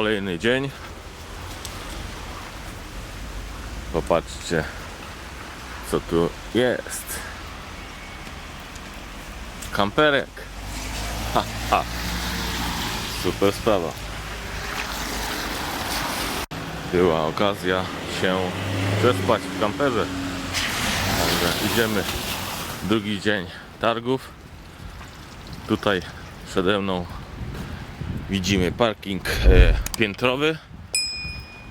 Kolejny dzień. Popatrzcie, co tu jest. Kamperek. Ha, ha. Super sprawa. Była okazja się przespać w kamperze. Także idziemy. Drugi dzień targów. Tutaj przede mną widzimy parking e, piętrowy.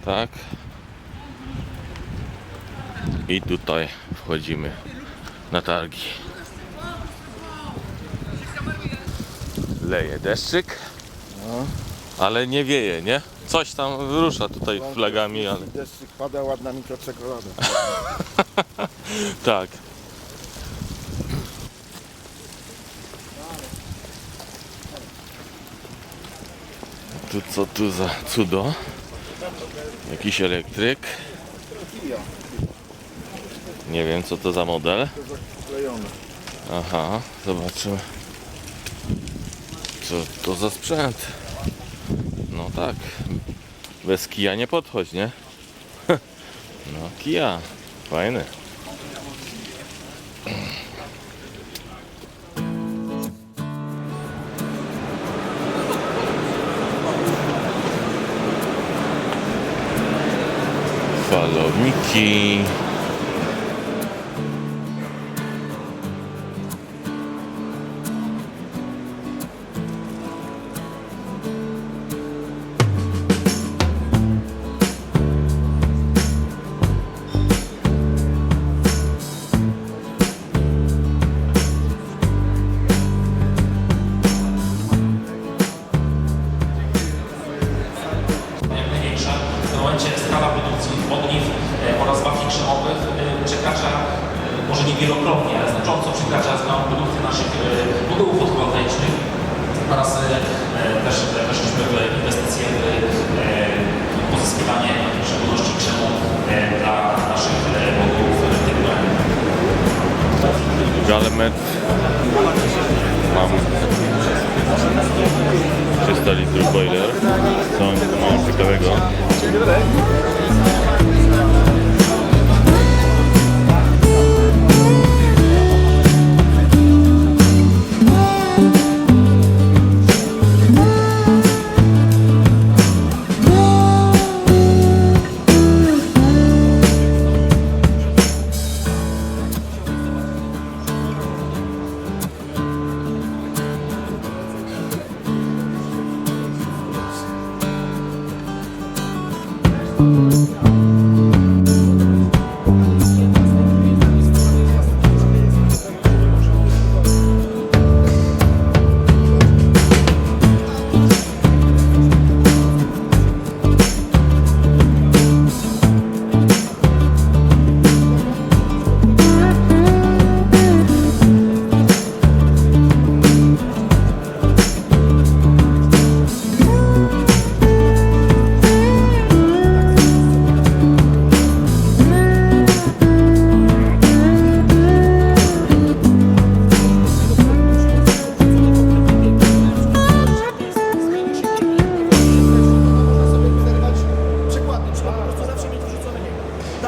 Tak. I tutaj wchodzimy na targi. Leje deszczyk. Ale nie wieje, nie? Coś tam wyrusza tutaj flagami, ale Deszczyk pada, ładna mikroczekolada. tak. Tu co tu za cudo? Jakiś elektryk. Nie wiem co to za model. Aha, zobaczymy. Co to za sprzęt? No tak. Bez kija nie podchodź, nie? No kija. Fajny. Nike, Galemet. Mam 300 litrów boiler. Co oni tu mają ciekawego?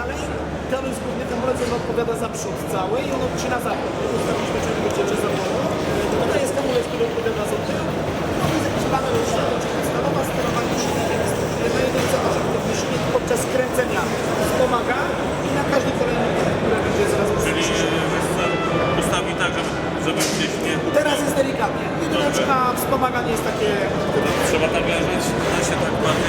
dalej. Kamil Skórny tym razem odpowiada za przód cały i on odcina zapach. Ustawiliśmy oczywiście czy za głową. E, tutaj jest hamulec, który odpowiada za. No jest jakiś panel ruszany, czyli ustawowa sterowanie silnikiem jest najwięcej oszczędny silnik podczas kręcenia. Pomaga i na każdy kolejny będzie Czyli e, ustawi tak, żeby. Teraz jest delikatnie. Jedyneczka, wspomaganie jest takie... Trzeba tak leżeć, się tak bardzo.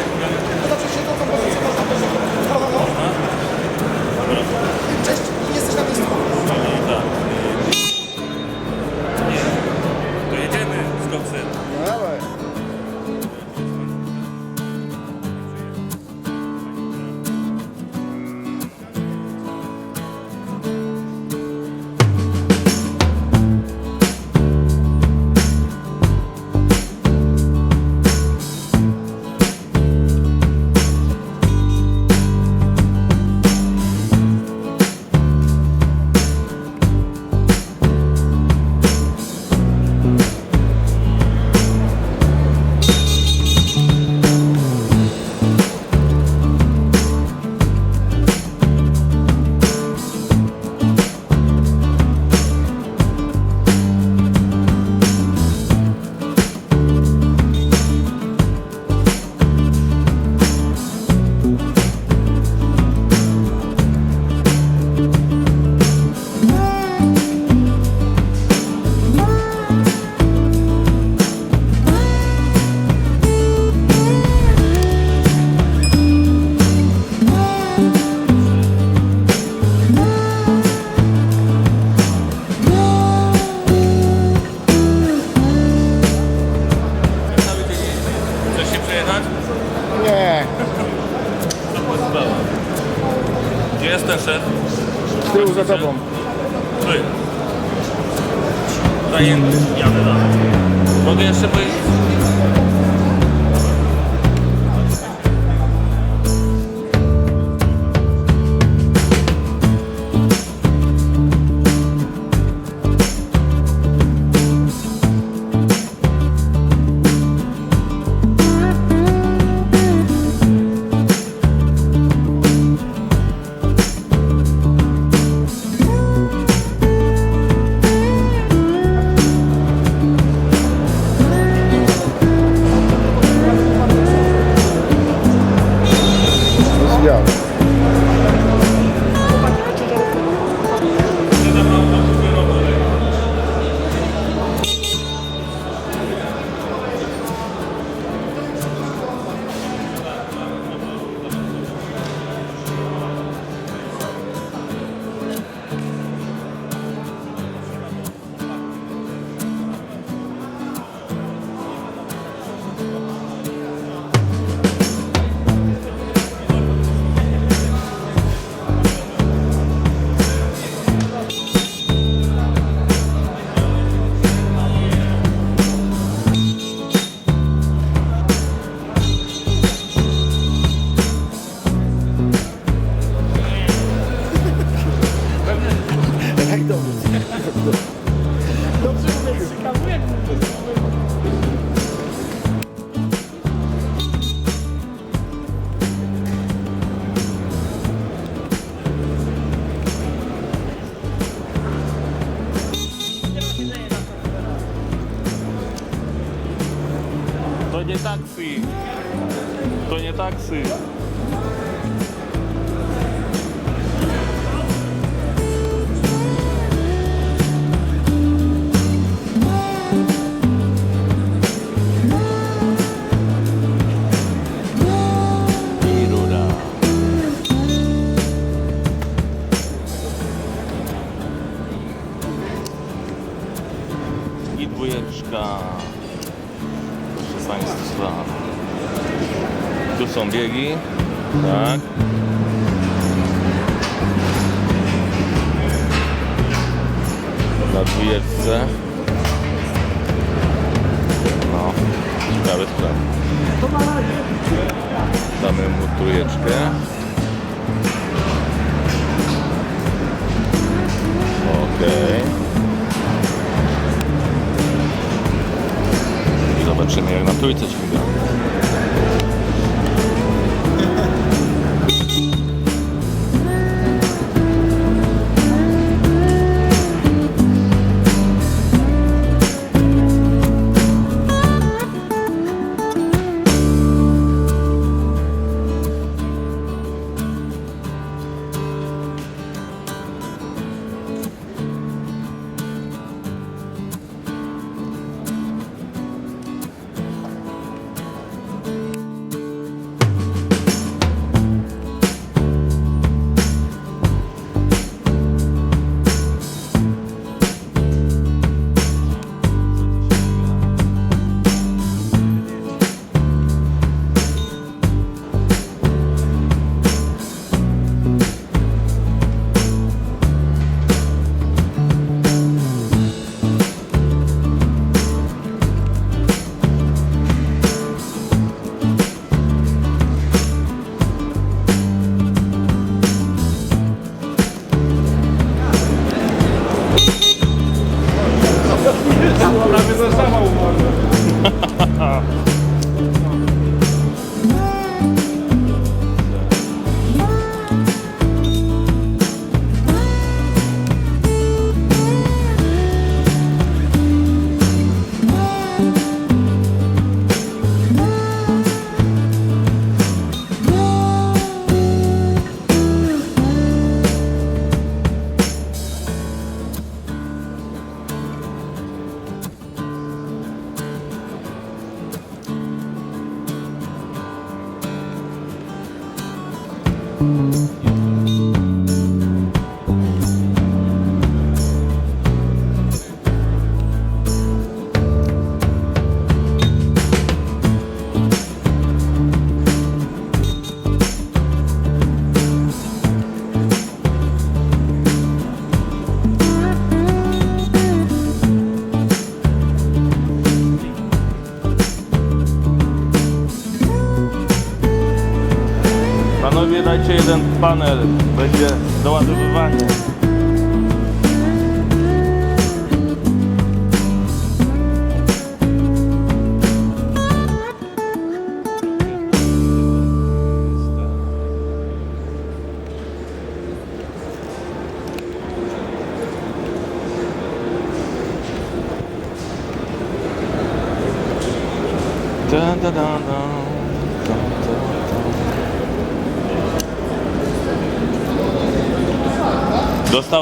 Mogę Gracias. Dwójeczka. Proszę Państwa. Tu są biegi. Tak. Na dwójeczce. No, ciekawe sprawy. Damy mu trójeczkę. Okej. I zobaczymy jak na trójce śmiga. Dajcie jeden panel, będzie doładowywanie.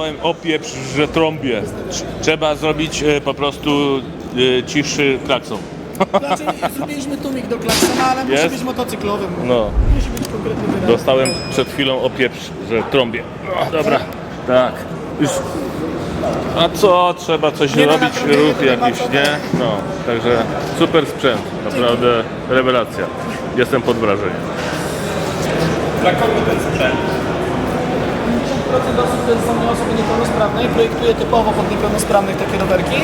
Da. Dostałem opieprz, że trąbię. Trz- Trzeba zrobić e, po prostu e, ciszy klakson. Znaczy, zrobiliśmy tłumik do klaksona, ale musi Jest? być motocyklowy. No, Musi być konkretny wyraz. dostałem przed chwilą opieprz, że trąbię. O, dobra, tak. Już. A co? Trzeba coś Nie robić, na ruch to nie ma jakiś, co. nie? No, także super sprzęt, naprawdę rewelacja. Jestem pod wrażeniem. Procent osób to są osoby niepełnosprawne i projektuje typowo pod niepełnosprawnych takie rowerki.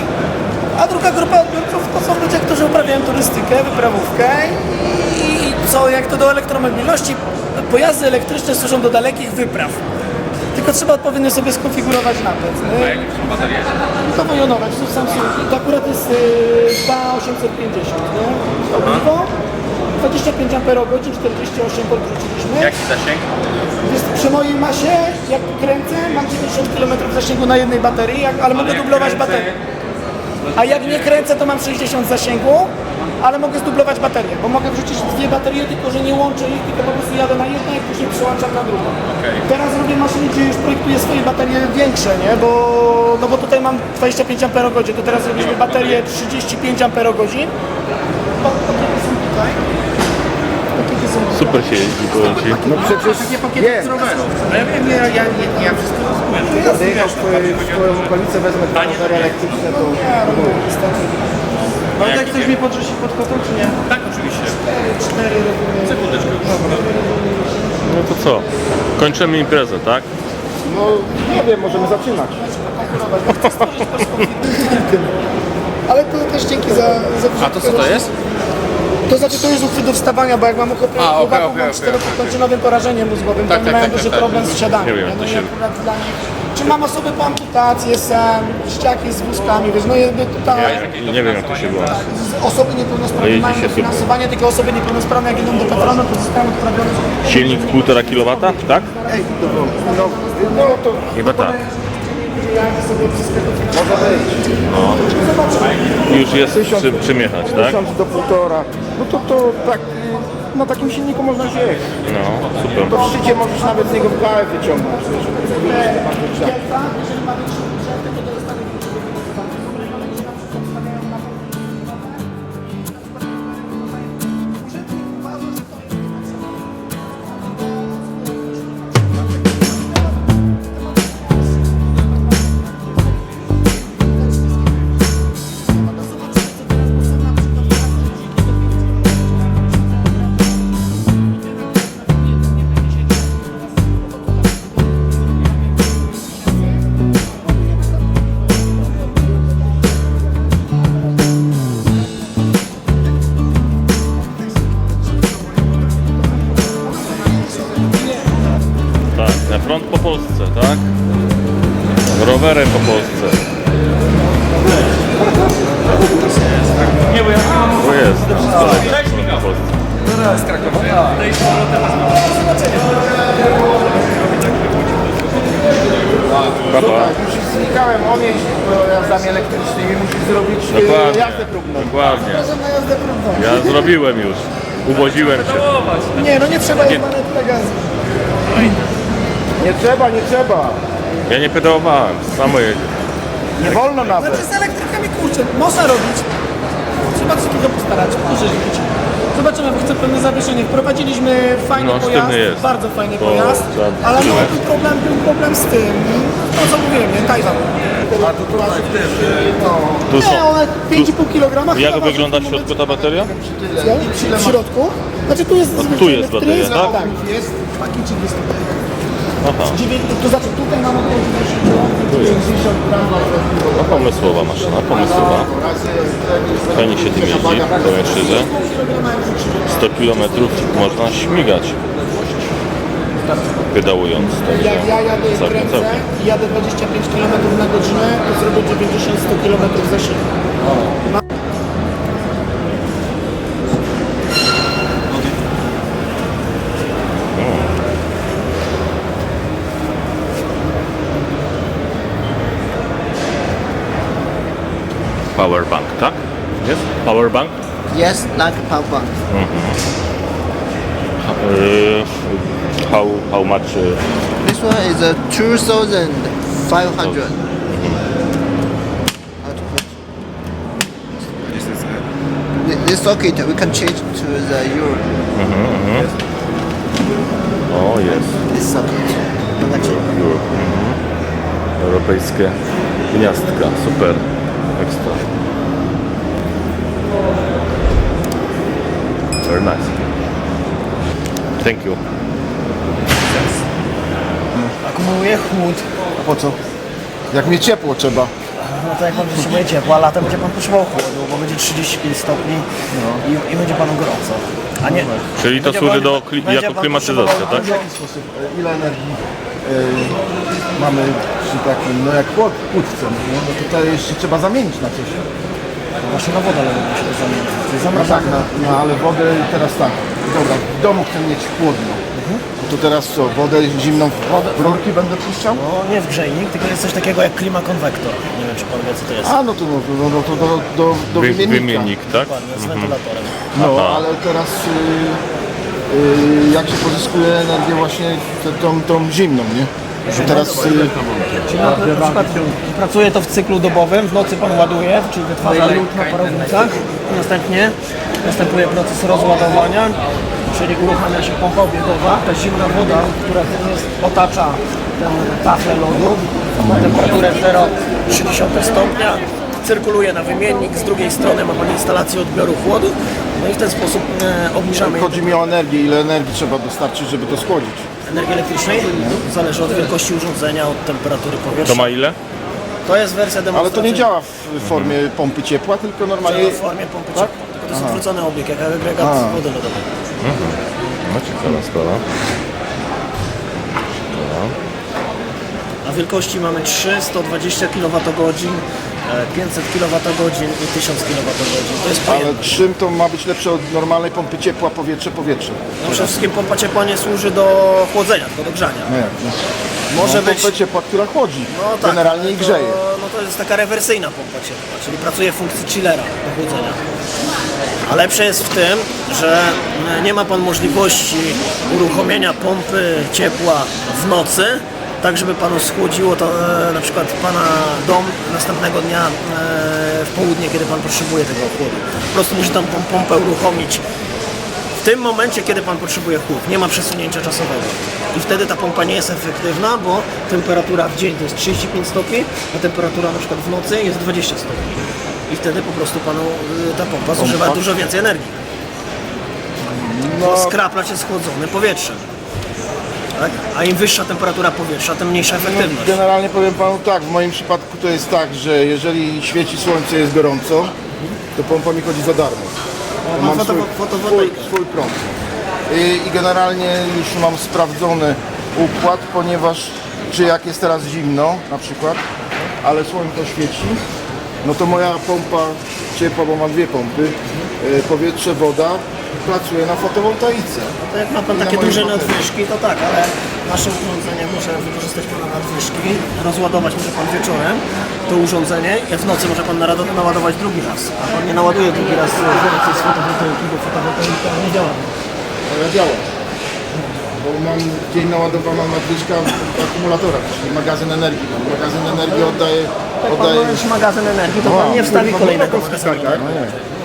A druga grupa odbiorców to są ludzie, którzy uprawiają turystykę, wyprawówkę i co, jak to do elektromobilności, pojazdy elektryczne służą do dalekich wypraw. Tylko trzeba odpowiednio sobie skonfigurować napęd. A jakie są baterie? To wojonować, to Samsung, to akurat jest yy, 2850, nie? Ogniwo, 25 Ah, 48 V wrzuciliśmy. Jaki zasięg? Jest przy mojej masie, jak kręcę, mam 90 km zasięgu na jednej baterii, jak, ale mogę jak dublować kręcę- baterię. A jak nie kręcę, to mam 60 zasięgu, ale mogę zdublować baterię, bo mogę wrzucić dwie baterie, tylko że nie łączę ich, tylko po prostu jadę na jedną i później przyłączam na drugą. Teraz robię maszyny, gdzie już projektuję swoje baterie większe, nie? Bo, no bo tutaj mam 25 Ah, to teraz zrobiliśmy baterię 35 Ah. O, pakiety są tutaj. Pakiety. Super się jeździ, powiem Ci. No przecież wiem. A ja wiem, ja, ja, ja, ja wszystko rozumiem. Jadę jechał w swoją okolicę, wezmę dwa rowery elektryczne, to... No jak ktoś mnie podrzuci pod kotą, czy nie? Tak, oczywiście. Cztery robimy. Sekundeczkę. No to co? Kończymy imprezę, tak? No nie wiem, możemy zaczynać. Ale to też dzięki za, za A to co to jest? To znaczy to jest uchwyt do wstawania, bo jak mam ochotę A, okej, chłopaków, okej, mam okej, czterokończynowym porażeniem mózgowym, Tak, to tak, mają tak, duży tak, tak. problem z siadaniem. Nie wiem, no to i się- akurat dla nich... Czy mam osoby po amputacji, jestem, ściaki z wózkami, wiesz, no jakby tutaj... Nie wiem jak to się włączy. Osoby niepełnosprawne Jeździ mają się dofinansowanie, tylko osoby niepełnosprawne jak idą do patronu, to zostają odprawione. Silnik 1,5 kW, tak? Ej, no, no to Chyba tak. Jak sobie Może być. Już jest czym, czym jechać, tak? Tysiąc do półtora. No to to tak, y, na takim silniku można się jechać. No, super. To w szczycie możesz nawet z niego w gałę wyciągnąć. wiesz, żeby. Ja zrobiłem już. Uwodziłem się. Nie, no nie trzeba nie. tyle gazu. Nie trzeba, nie trzeba. Ja nie pedałowałem, samo jedzie. Nie wolno nawet. Znaczy z elektrykami kurczę, można robić. Trzeba się tylko postarać, pożyczyć. Zobaczymy, bo chcę pewne zawieszenie. Wprowadziliśmy fajny No, pojazd, jest. bardzo fajny To pojazd, ale no, był problem, był problem z tym, no co mówiłem, nie, Tajwan. Tu Nie, są. one 5,5 kg. Jak wygląda w środku ta bateria? W środku? Znaczy tu jest zwykły tu jest elektryk, bateria, tak? Tak, jest. Pakiecik jest tutaj. Aha, Dziewięć- To znaczy tutaj mamy około 90 gram. no pomysłowa maszyna, pomysłowa. Fajnie się tym jeździ, powiem szczerze. 100 km można śmigać. Pedałując. Także Jak ja jadę i całkiem, kręcę całkiem. i jadę 25 km na godzinę, to zrobię 90-100 km za szybko. Powerbank, tak? Jest? Powerbank? Yes, like power bank. Uh, how, how much? Uh, This one is a 2,500. How to put- Thi- This socket we can change to the euro. o, jest. This socket. We can change. Europe. Mhm. Europejskie gniazdka. Super. Ekstra. Very nice. Thank you. Akumuluje chłód. A po co? Jak mnie ciepło trzeba. No to jak pan potrzebuje ciepła, latem będzie pan potrzebował chłodu, bo będzie 35 stopni i, i będzie panu gorąco. A nie, Czyli to Będzie służy do kli- będzie jako pan klimatyzacja, potrzebował- tak? W jaki sposób? e, Ile energii e, mamy przy takim, no jak płot, płótce, no, no tutaj jeszcze trzeba zamienić na coś. właśnie na wodę lepiej się to zamienić. To jest No tak, no, no ale wodę teraz tak. Dobra, w domu chcę mieć chłodno. No to teraz co, wodę zimną w rurki będę puszczał? No nie w grzejnik, tylko jest coś takiego jak klimakonwektor. Nie wiem czy pan wie co to jest. A, no to, no, to, no, to do, do, do Wy, wymiennika. wymiennik, tak? Dokładnie, z wentylatorem. No, Aha. ale teraz y, y, jak się pozyskuje energię właśnie te- tą, tą zimną, nie? Że teraz y, Czyli na, na przykład pracuje to w cyklu dobowym, w nocy pan ładuje, czyli wytwarza lód na parownikach, następnie następuje proces rozładowania, czyli uruchamia się pompa obiegowa, ta zimna woda, która jest, otacza tę taflę lodu na temperaturę 0,3 stopnia, cyrkuluje na wymiennik, z drugiej strony ma pan instalację odbioru chłodu, no i w ten sposób e, obniżamy chodzi mi o energię, ile energii trzeba dostarczyć, żeby to schłodzić. energię elektrycznej, zależy od wielkości urządzenia, od temperatury powietrza. To ma ile? To jest wersja Ale to demonstracyjna. nie działa w formie pompy ciepła, tylko normalnie... Działa w formie pompy ciepła. Tylko to jest odwrócony obieg, jak agregat A. wody lodowej. No ciekawa sprawa. Na wielkości mamy 3, 120 kWh, e, 500 kWh i 1000 kWh. To jest Ale pojemność. czym to ma być lepsze od normalnej pompy ciepła, powietrze, powietrze? No, przede wszystkim pompa ciepła nie służy do chłodzenia, tylko do grzania. No jak? No. Może no, być... pompę ciepła, która chłodzi, No tak, generalnie ale i to, grzeje. To jest taka rewersyjna pompa ciepła, czyli pracuje w funkcji chillera do chłodzenia. A lepsze jest w tym, że e, nie ma Pan możliwości uruchomienia pompy ciepła w nocy, tak żeby Panu schłodziło to e, na przykład Pana dom następnego dnia e, w południe, kiedy Pan potrzebuje tego chłodu. Po prostu musi tam tą pompę uruchomić tym momencie, kiedy Pan potrzebuje chłód, nie ma przesunięcia czasowego. I wtedy ta pompa nie jest efektywna, bo temperatura w dzień to jest 35 stopni, a temperatura na przykład w nocy jest 20 stopni. I wtedy po prostu Panu y, ta pompa zużywa dużo więcej energii. No. Skraplać jest schłodzone powietrzem. Tak? A im wyższa temperatura powietrza, tym mniejsza efektywność. Generalnie powiem panu tak, w moim przypadku to jest tak, że jeżeli świeci słońce, jest gorąco, to pompa mi chodzi za darmo. To ma mam swój, swój, swój prąd. I, generalnie już mam sprawdzony układ, ponieważ czy jak jest teraz zimno na przykład, ale słońce świeci, no to moja pompa ciepła, bo mam dwie pompy, y, powietrze, woda, pracuje na fotowoltaice. To jak ma Pan Na takie moim duże hotelu. nadwyżki, to tak, ale nasze urządzenie może wykorzystać Pana nadwyżki, rozładować może Pan wieczorem to urządzenie, jak w nocy może Pan naładować drugi raz, a Pan nie naładuje drugi raz e, więcej z fotowoltaiki, bo fotowoltaika nie działa. Ale działa. Bo mam dzień naładowana nadwyżka w akumulatorach, czyli magazyn energii. Mam magazyn energii oddaje, Jak Pan oddaje ma już magazyn energii, to Pan nie wstawi kolejnego magazynu. tak?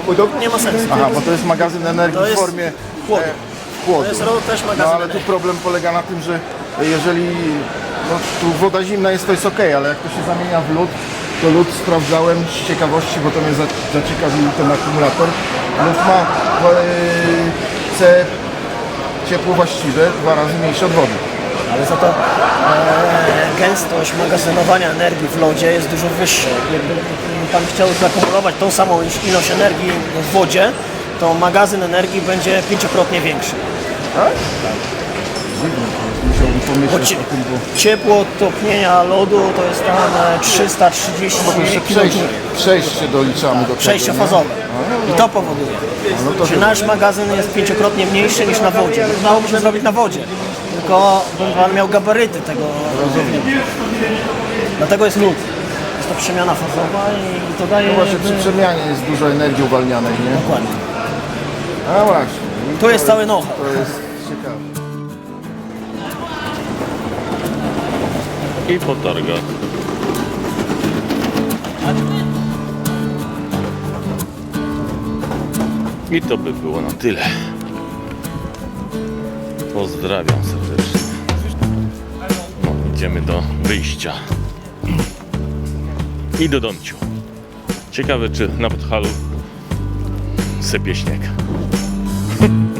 Nie. Nie ma sensu. Aha, bo to jest magazyn energii To w jest formie chłodu. e, chłodu. To jest ro- też No magazyn ale tu energii. problem polega na tym, że jeżeli no, tu woda zimna jest, to jest ok, ale jak to się zamienia w lód, to lód sprawdzałem z ciekawości, bo to mnie za- zaciekawił ten akumulator. Lód ma e, C ciepło właściwe dwa razy mniejsze od wody. Ale za to e, gęstość magazynowania energii w lodzie jest dużo wyższa. Jakby Pan chciał zakumulować tą samą ilość- energii w wodzie, to magazyn energii będzie pięciokrotnie większy. dziwne to jest. Musiałbym pomyśleć Bo ci- o tym, bo... Ciepło topnienia lodu to jest tam e, 330 Bo jeszcze km. przejście, przejście doliczamy do tego, Przejście fazowe. I to powoduje. no to Że nasz magazyn jest pięciokrotnie mniejszy niż na wodzie. Dałoby się zrobić na wodzie. Tylko bym pan miał gabaryty tego rozumiem. Dlatego jest lód. Jest to przemiana fazowa i to daje. No właśnie jakby- przy przemianie jest dużo energii uwalnianej, nie? Dokładnie. A właśnie. I Tu jest cały know-how. To jest ciekawe. I po targach. I to by było na tyle. Pozdrawiam serdecznie. Idziemy do wyjścia. I do domciu. Ciekawe, czy na podhalu sypie śnieg.